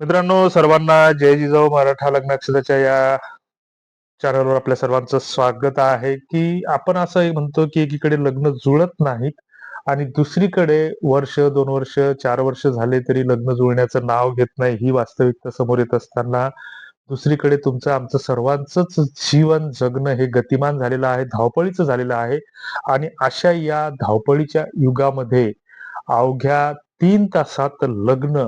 मित्रांनो सर्वांना जय जिजाऊ मराठा लग्नाक्षराच्या या चॅनलवर आपल्या सर्वांचं स्वागत आहे की आपण असं म्हणतो की एकीकडे लग्न जुळत नाहीत आणि दुसरीकडे वर्ष दोन वर्ष चार वर्ष झाले तरी लग्न जुळण्याचं नाव घेत नाही ही वास्तविकता समोर येत असताना. दुसरीकडे तुमचं आमचं सर्वांचंच जीवन जगणं हे गतिमान झालेलं आहे धावपळीचं झालेलं आहे. आणि अशा या धावपळीच्या युगामध्ये अवघ्या तीन तासात लग्न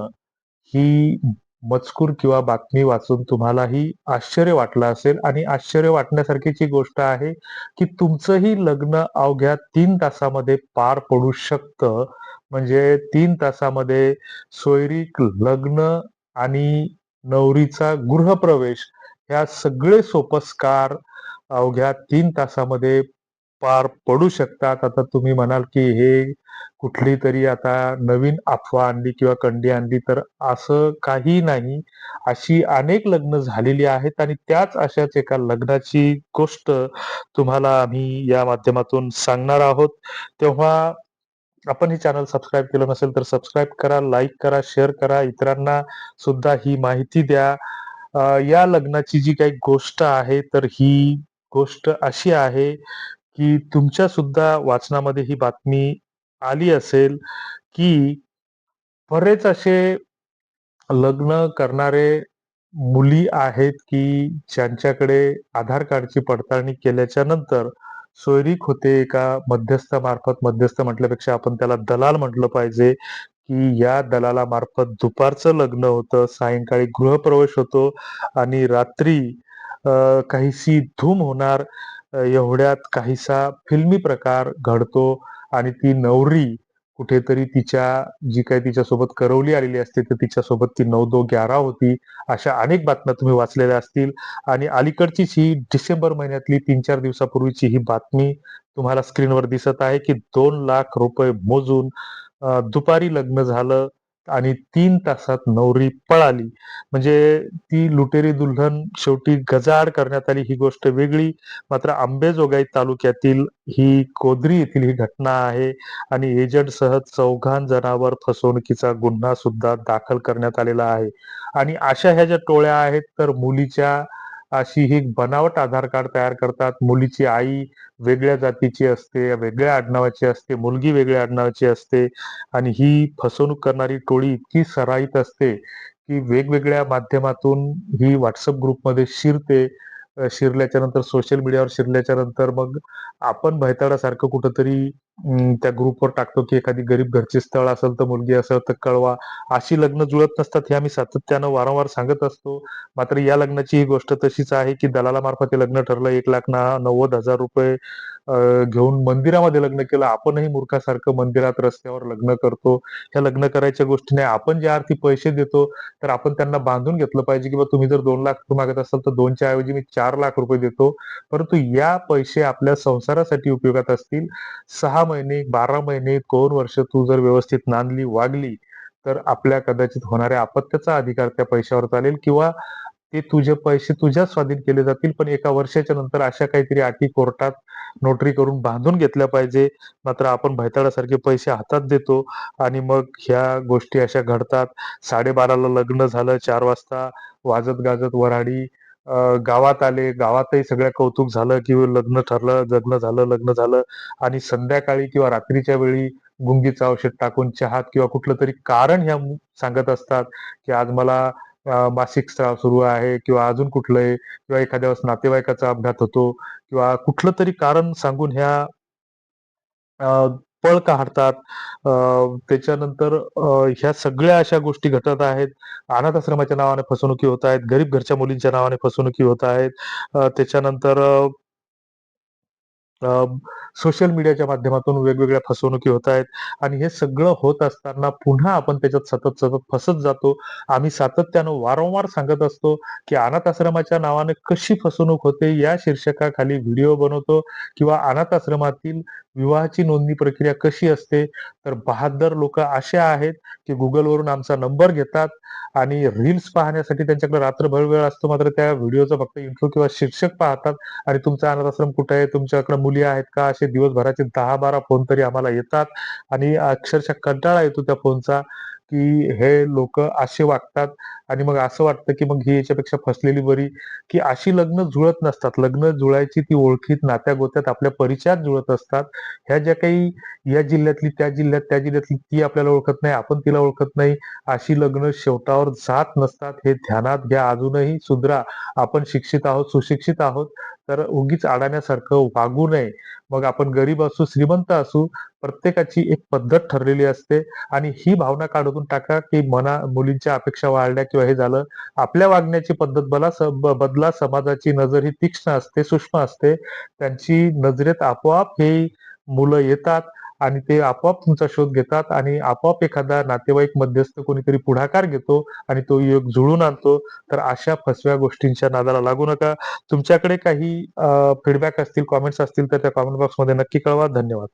ही मजकूर किंवा बातमी वाचून तुम्हालाही आश्चर्य वाटलं असेल. आणि आश्चर्य वाटण्यासारखीची गोष्ट आहे की तुमचंही लग्न अवघ्या तीन तासामध्ये पार पडू शकतं. म्हणजे तीन तासामध्ये सोयरीक लग्न आणि नवरीचा गृहप्रवेश ह्या सगळे सोपस्कार अवघ्या तीन तासामध्ये पार पडू शकतात. आता तुम्ही म्हणाल की हे कुठली तरी आता नवीन अफवा आणली किंवा कंडी आणली तर असं काही नाही. अशी अनेक लग्न झालेली आहेत आणि त्याच अशाच एका लग्नाची गोष्ट तुम्हाला आम्ही या माध्यमातून सांगणार आहोत. तेव्हा आपण हे चॅनल सबस्क्राईब केलं नसेल तर सबस्क्राईब करा लाईक करा शेअर करा. इतरांना सुद्धा ही माहिती द्या. या लग्नाची जी काही गोष्ट आहे तर ही गोष्ट अशी आहे की तुमच्या सुद्धा वाचनामध्ये ही बातमी आली असेल की बरेच असे लग्न करणारे मुली आहेत की ज्यांच्याकडे आधार कार्डची पडताळणी केल्याच्यानंतर सोयरीक होते एका मध्यस्थामार्फत मध्यस्थ म्हटल्यापेक्षा आपण त्याला दलाल म्हटलं पाहिजे की या दलालामार्फत दुपारचं लग्न होतं सायंकाळी गृहप्रवेश होतो आणि रात्री काहीशी धूम होणार. एवढ्यात काहीसा फिल्मी प्रकार घडतो आणि ती नवरी कुठेतरी तिच्या जी काही तिच्यासोबत करवली आलेली असते तर तिच्यासोबत ती नऊ दो ग्यारा होती अशा अनेक बातम्या तुम्ही वाचलेल्या असतील. आणि अलीकडचीच ही डिसेंबर महिन्यातली तीन चार दिवसापूर्वीची ही बातमी तुम्हाला स्क्रीनवर दिसत आहे की दोन लाख रुपये मोजून दुपारी लग्न झालं. आणि तीन तासात नवरी पळाली. म्हणजे ती लुटेरी दुल्हन शेवटी गजाआड करण्यात आली. ही गोष्ट वेगळी. मात्र आंबेजोगाई तालुक्यातील ही कोदरी येथील ही घटना आहे आणि एजंटसह चौघां जणांवर फसवणुकीचा गुन्हा सुद्धा दाखल करण्यात आलेला आहे. आणि अशा ह्या ज्या टोळ्या आहेत तर मुलीच्या अशी ही बनावट आधार कार्ड तयार करतात. मुलीची आई वेगळ्या जातीची असते वेगळ्या आडनावाची असते मुलगी वेगळ्या आडनावाची असते आणि ही फसवणूक करणारी टोळी इतकी सराईत असते की वेगवेगळ्या माध्यमातून ही व्हॉट्सअप ग्रुपमध्ये शिरते. शिरल्याच्या नंतर सोशल मीडियावर शिरल्याच्या नंतर मग आपण भयताडासारखं कुठंतरी त्या ग्रुपवर टाकतो की एखादी गरीब घरचे स्थळ असेल तर मुलगी असेल तर कळवा. अशी लग्न जुळत नसतात हे आम्ही सातत्यानं वारंवार सांगत असतो. मात्र या लग्नाची ही गोष्ट तशीच आहे की दलालामार्फत हे लग्न ठरलं. एक लाख ना नव्वद हजार रुपये घेऊन मंदिरामध्ये लग्न केलं. आपणही मूर्खासारखं मंदिरात रस्त्यावर लग्न करतो. ह्या लग्न करायच्या गोष्टी नाही आपण ज्या अर्थी पैसे देतो तर आपण त्यांना बांधून घेतलं पाहिजे की बा तुम्ही जर दोन लाख रुपये मागत असाल तर दोनच्या ऐवजी मी चार लाख रुपये देतो. परंतु या पैसे आपल्या संसारासाठी उपयोगात असतील. सहा महिने बारा महिने दोन वर्ष तू जर व्यवस्थित नांदली वागली तर आपल्या कदाचित होणाऱ्या अपत्याचा अधिकार त्या पैशावर चालेल किंवा ते तुझे पैसे तुझ्या स्वाधीन केले जातील पण एका वर्षाच्या नंतर अशा काहीतरी अटी कोर्टात नोटरी करून बांधून घेतल्या पाहिजे. मात्र आपण भैताळासारखे पैसे हातात देतो आणि मग ह्या गोष्टी अशा घडतात. साडेबाराला लग्न झालं चार वाजता वाजत गाजत वराडी गावात आले गावातही सगळ्या कौतुक झालं किंवा लग्न ठरलं लग्न झालं लग्न झालं आणि संध्याकाळी किंवा रात्रीच्या वेळी गुंगीचं औषध टाकून चहात किंवा कुठलं तरी कारण ह्या सांगत असतात की आज मला मासिक स्त्राव सुरू आहे किंवा अजून कुठलंय किंवा एखाद्या वेळेस नातेवाईकाचा अपघात होतो किंवा कुठलं तरी कारण सांगून ह्या अं, पळ काढतात. त्याच्यानंतर ह्या सगळ्या अशा गोष्टी घटत आहेत. अनाथ आश्रमाच्या नावाने फसवणुकी होत आहेत. गरीब घरच्या मुलींच्या नावाने फसवणुकी होत आहेत. त्याच्यानंतर सोशल मीडियाच्या माध्यमातून वेगवेगळ्या फसवणुकी होत आहेत. आणि हे सगळं होत असताना पुन्हा आपण त्याच्यात सतत सतत फसत जातो. आम्ही सातत्यानं वारंवार सांगत असतो की अनाथ आश्रमाच्या नावाने कशी फसवणूक होते या शीर्षकाखाली व्हिडिओ बनवतो. किंवा अनाथ आश्रमातील विवाहाची नोंदणी प्रक्रिया कशी असते. तर बहादर लोक असे आहेत की गुगलवरून आमचा नंबर घेतात. आणि रील्स पाहण्यासाठी त्यांच्याकडे रात्रभर वेळ असतो मात्र त्या व्हिडिओचा फक्त इंट्रो किंवा शीर्षक पाहतात. आणि तुमचा अनाथ आश्रम कुठे आहे? तुमच्याकडे मुली आहेत का? असे दिवसभराचे दहा बारा फोन तरी आम्हाला येतात. आणि अक्षरशः कंटाळा येतो त्या फोनचा की हे लोक असे वागतात आणि मग असं वाटतं की मग ही याच्यापेक्षा फसलेली बरी की अशी लग्न जुळत नसतात. लग्न जुळायची ती ओळखीत नात्या गोत्यात आपल्या परिचयात जुळत असतात. ह्या ज्या काही या जिल्ह्यातली त्या जिल्ह्यात त्या जिल्ह्यातली ती आपल्याला ओळखत नाही आपण तिला ओळखत नाही अशी लग्न शेवटावर जात नसतात. हे ध्यानात घ्या. अजूनही सुधरा. आपण शिक्षित आहोत सुशिक्षित आहोत. तर उगीच अडाण्यासारखं वागू नये. मग आपण गरीब असू श्रीमंत असू प्रत्येकाची एक पद्धत ठरलेली असते. आणि ही भावना काढून टाका की मना मुलींच्या अपेक्षा वाढल्या किंवा हे झालं आपल्या वागण्याची पद्धत बला बदला समाजाची नजर ही तीक्ष्ण असते सूक्ष्म असते. त्यांची नजरेत आपोआप हे मुलं येतात. आणि ते आपोआप तुमचा शोध घेतात आणि आपोआप एखादा नातेवाईक मध्यस्थ कोणीतरी पुढाकार घेतो आणि तो योग जुळून आणतो तर अशा फसव्या गोष्टींच्या नादाला लागू नका. तुमच्याकडे काही फीडबॅक असतील कॉमेंट्स असतील तर त्या कॉमेंट बॉक्समध्ये नक्की कळवा. धन्यवाद.